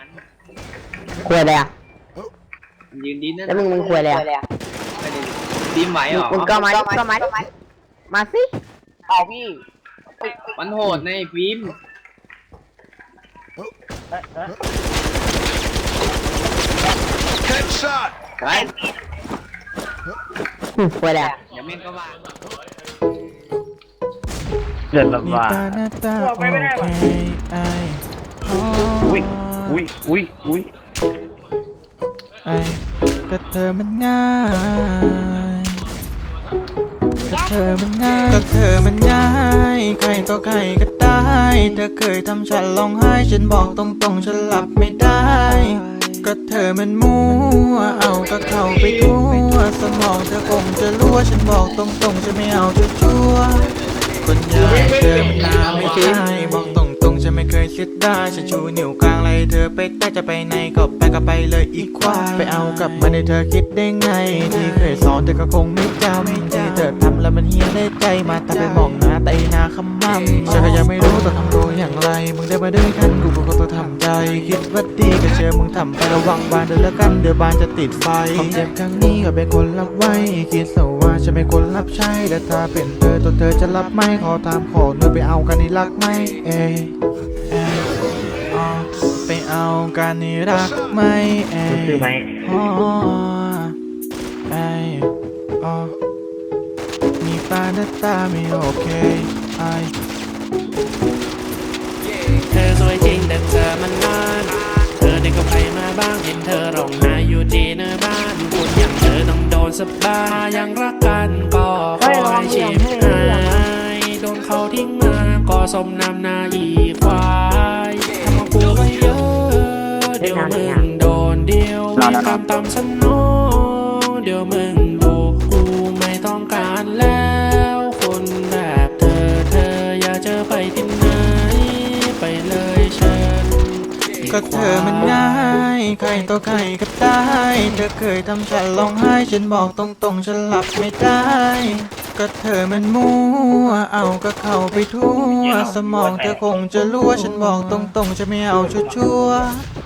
มันคุยอะไรอะมันยืนดิ้นนั่นแล้วมึงมึงคุยอะไรอะไม่ได้ดิ้นไหวเหรอมึงก็มาดิก็มาดิมาสิเอาพี่มันโหดในะไอ้ฟิล์มเอ๊ะเอ๊ะ Headshot! ไปหึคุยอะไรอะเดี๋ยวแม่งก็ว่าเดือดละมีว่าตาหน้าตาบอกโอไม่ได้เคว่ะไอ อุ้ยอุ้ยอุ้ยอุ้ยไอก็เธอมันง่ายก็เธอมันง่ายก็เธอมันง่ายใครต่อใครก็ได้ เธอเคยทำฉันร้องไห้ ฉันบอกตรงๆ ฉันหลับไม่ได้ ก็เธอมันมั่ว เอาก็เข้าไปทั่ว สมองเธอคงจะรู้ว่าฉันบอกตรงๆฉันไม่เอาจะชั่วคนอย่างเธอมันน่าไม่ใช่บอก คยคิดได้ฉันชูนิ้วกลางไลเธอไปแต่จะไปไหนก็ไปก็ไปเลยอีกควายไปเอากลับมาในเธอคิดได้ไง ที่เคยสอนเธอก็คงไม่จำที่เธอทำแล้วมันเฮียได้ใจมาแต่ไปมองหน้าแต่นาคำมั่มฉันก็ยังไม่รู้ต้องทำตัวอย่างไร มึงได้มาด้วยกันกูก็ต้องทำใจ คิดว่าดีก็เชื่อมึงทำไประวังบานเดินแล้วกันเดี๋ยวบานจะติดไฟความเจ็บครั้งนี้ก็เป็นคนรับไว้คิดเสว่าฉันเป็นคนรับใช้และถ้าเป็นเธอตัวเธอจะรับไหมขอตามขอเธอไปเอากันนี่รักไหมเอ เออ๋อไปเอากันนี่รักไหมเอซื้อไหมอ๋อไออ๋อมีปาดตาไม่โอเคไอเธอสวยจริงแต่เธอมันนานเธอได้กับใครมาบ้างเห็นเธอร้องไห้อยู่ที่หน้าบ้านคนอย่างเธอต้องโดนสบายยังรักกันก็คอยชิบหายโดนเขาทิ้งมา ก็สมน้ำหน้าอีควายทำเอากูก็เยอะเดี๋ยวมึงโดนเดียวมีตามตามสนองเดี๋ยวมึงดูกูไม่ต้องการแล้วคนแบบเธอเธออยากจะไปที่ไหนไปเลยเชิญก็เธอมันง่ายใครต่อใครก็ได้ เธอเคยทำฉันร้องไห้ฉันบอกตรงๆฉันหลับไม่ได้ ก็เธอมันมั่ว เอาก็เข้าไปทั่ว สมองเธอคงจะรู้ว่าฉันบอกตรงๆ จะไม่เอาชั่วๆ